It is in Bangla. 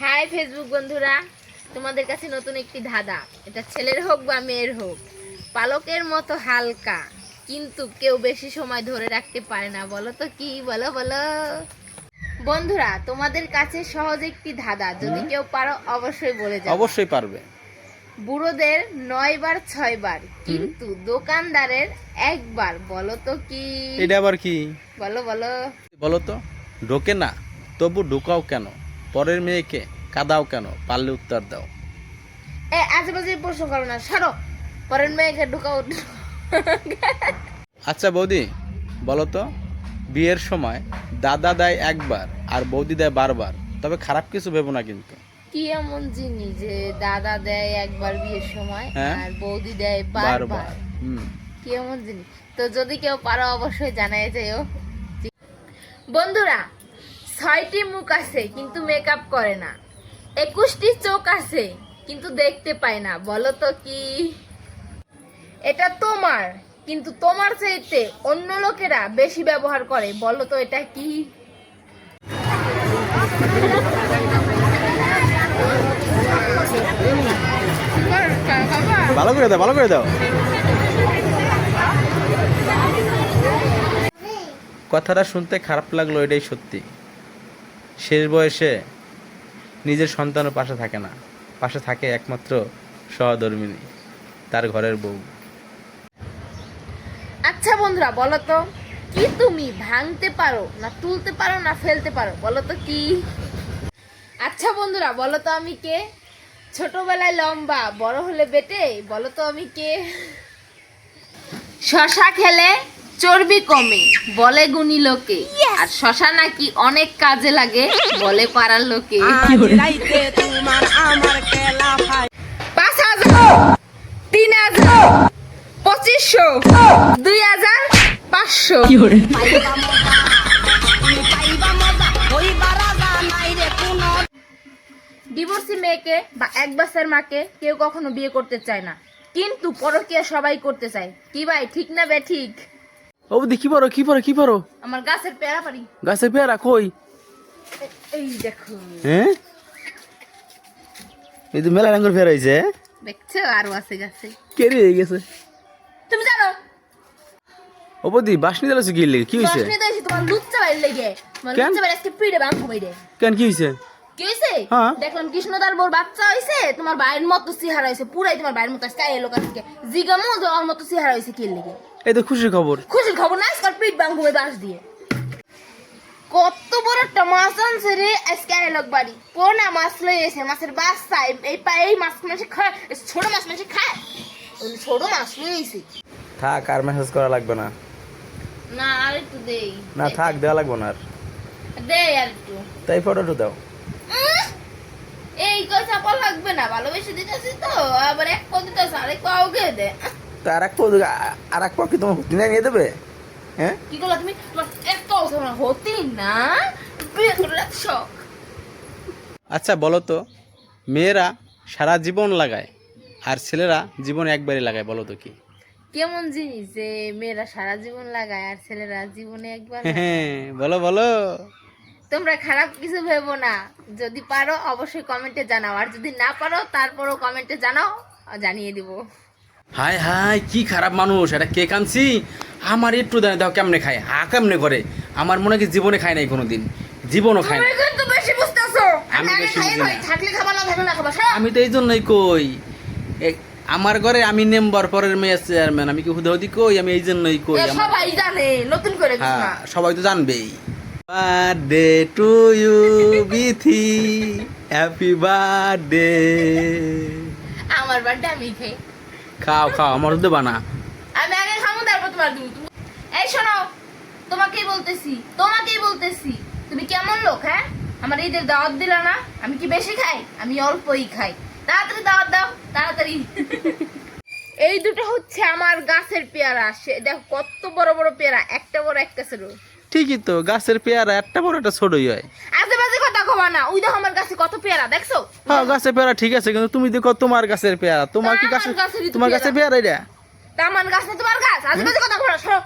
হাই ফেসবুক বন্ধুরা তোমাদের কাছে নতুন একটি ধাঁধা। এটা ছেলের হোক বা মেয়ের হোক পালকের মতো হালকা কিন্তু কেউ বেশি সময় ধরে রাখতে পারে না। বলো তো কি? বলো বলো। বন্ধুরা তোমাদের কাছে সহজ একটি ধাঁধা। যদি কেউ পারো অবশ্যই বলে যাও অবশ্যই পারবে। বুড়োদের নয় বার ছয় বার কিন্তু দোকানদারের একবার। বলো তো কি? এটা আবার কি? বলো বলো। বলো তো ঢোকে না তবু ঢুকাও কেন? পরের মেয়েকে কাদাও কেন? পারলে উত্তর দাও। এ আশেপাশে প্রশ্ন করো না সরো। পরের মেয়েকে ঢুকাও। আচ্ছা বৌদি বলো তো বিয়ের সময় দাদা দেয় একবার আর বৌদি দেয় বারবার তবে খারাপ কিছু ভেবো না কিন্তু। কি এমন জিনিস যে দাদা দেয় একবার বিয়ের সময় হ্যাঁ। আর বৌদি দেয় বারবার? বারবার কি এমন জিনিস? তো যদি কেউ পারো অবশ্যই জানাই যাইও বন্ধুরা ছয়টি মুখ আছে, কিন্তু মেকআপ করে না। একুশটি চোখ আছে, কিন্তু দেখতে পায় না। বলো তো কি? এটা তোমার, কিন্তু তোমার চাইতে অন্য লোকেরা বেশি ব্যবহার করে। বলো তো এটা কি? ভালো করে দাও, ভালো করে দাও। কথাটা শুনতে খারাপ লাগল, এটাই সত্যি। শেষ বয়সে নিজের সন্তানের পাশে থাকে না। পাশে থাকে একমাত্র সহধর্মিনী, তার ঘরের বউ। আচ্ছা বন্ধুরা, বলো তো, কি তুমি ভাঙতে পারো না তুলতে পারো না ফেলতে পারো? বলো তো কি? আচ্ছা বন্ধুরা, বলো তো আমি কে? ছোটবেলায় লম্বা, বড় হলে বেটে? বলো তো আমি কে? শশা খেলে চর্বি কমে বলে গুণী লোকে। আর শশা নাকি অনেক কাজে লাগে বলে পাড়ার লোকে। পাঁচ হাজার তিন হাজার পঁচিশশো দুই হাজার পাঁচশো। ডিভোর্সি মেয়েকে বা এক বাচ্চার মাকে কেউ কখনো বিয়ে করতে চায় না। কিন্তু পরকীয়া সবাই করতে চায়। কি ভাই ঠিক না বে ঠিক? দি কি পারো কি পারো কি পারো আমার গাছের পেয়ারা পারি গাছের পেয়ারা কই? এই দেখো। হ্যাঁ এই তো মেলা রঙের পেয়ারা হয়েছে দেখছ? আরও আছে গাছে। গেছে। তুমি জানো? বৌদি বাসনি দিলাছো কি লেগে কি দশ মিনিট হয়েছে তোমার লুচ্চা বাড়ি লেগে। কেন? লুচ্চা বাড়ি আজকে পিড়ে বাং ঘুমাই দে কেন কি হয়েছে কি হয়েছে হ্যাঁ। দেখলাম কৃষ্ণদার বোর বাচ্চা হয়েছে তোমার বাইরের মতো চেহারা হয়েছে পুরাই তোমার বাইরের মতো আজকে এলো কাছে জিগামো যাওয়ার মতো চেহারা হয়েছে কি লেগে? এই তো খুশির খবর। খুশির খবর না আজকাল পিট বাস দিয়ে। কত বড় একটা মাছ আনছে রে আজকে এলো বাড়ি। পোনা মাছ লই এসে মাছের বাচ্চা এই- এই পা এই মাছ মানুষ খায় ছোট মাছ মানুষ খায়। ছোট মাছ এসে। থাক আর মেসেজ করা লাগবে না। না আর একটু দেই। না থাক দেওয়া লাগবে না আর। দেই আর একটু। তাই ফটোটা দাও। এই চাপা লাগবে না ভালোবেসে দিতেছি তো আবার এক পদ দিতেছে আরেক কাউকে দে। তা আর এক আর এক পক্ষে তোমার ভর্তি নিয়ে দেবে? হ্যাঁ? কি করলা তুমি? তোমার এত তোমার হতি না? আচ্ছা বলো তো মেয়েরা সারা জীবন লাগায় আর ছেলেরা জীবন একবারই লাগায় বলো তো কি? কেমন জিনিস যে মেয়েরা সারা জীবন লাগায় আর ছেলেরা জীবনে একবার হ্যাঁ বলো বলো। তোমরা খারাপ কিছু ভেবো না। যদি পারো অবশ্যই কমেন্টে জানাও। আর যদি না পারো তারপরও কমেন্টে জানাও জানিয়ে দিব। হাই হাই কি খারাপ মানুষ এটা কে কানছি আমার একটু দাও দাও কেমনে খায়? হা কেমনে করে? আমার মনে হয় কি জীবনে খায় নাই কোনোদিন। জীবনও খায় না তুমি কিন্তু বেশি বুঝতেছো। আমি বেশি আমি তো এই জন্যই কই আমার ঘরে আমি নেম্বার পরের মেয়ে চেয়ারম্যান। আমি কি হুদাহুদি কই? আমি এই জন্যই কই সবাই জানে নতুন করে কিছু হ্যাঁ সবাই তো জানবেই। Birthday to you Bithi. Happy birthday আমার বার্থডে আমি খাই খাও খাও আমার দেবা না। আমি আগে খাব তারপর তোমার দিব এই শোনো তোমাকেই বলতেছি তোমাকেই বলতেছি তুমি কেমন লোক হ্যাঁ? আমার ঈদের দাওয়াত দিলা না আমি কি বেশি খাই? আমি অল্পই খাই। তাড়াতাড়ি দাওয়াত দাও তাড়াতাড়ি। এই দুটো হচ্ছে আমার গাছের পেয়ারা। সে দেখো কত বড় বড় পেয়ারা একটা বড় একটা ছোট। ঠিকই তো গাছের পেয়ারা একটা বড় একটা ছোটই হয়। কবা না। ওই দেখো আমার গাছে কত পেয়ারা দেখছ? হ্যাঁ গাছের পেয়ারা ঠিক আছে কিন্তু তুমি দেখো তোমার গাছের পেয়ারা। তোমার কি তো তোমার গাছে পেয়ারা এটা আমার গাছ না তোমার গাছ? আজকে কথা সরো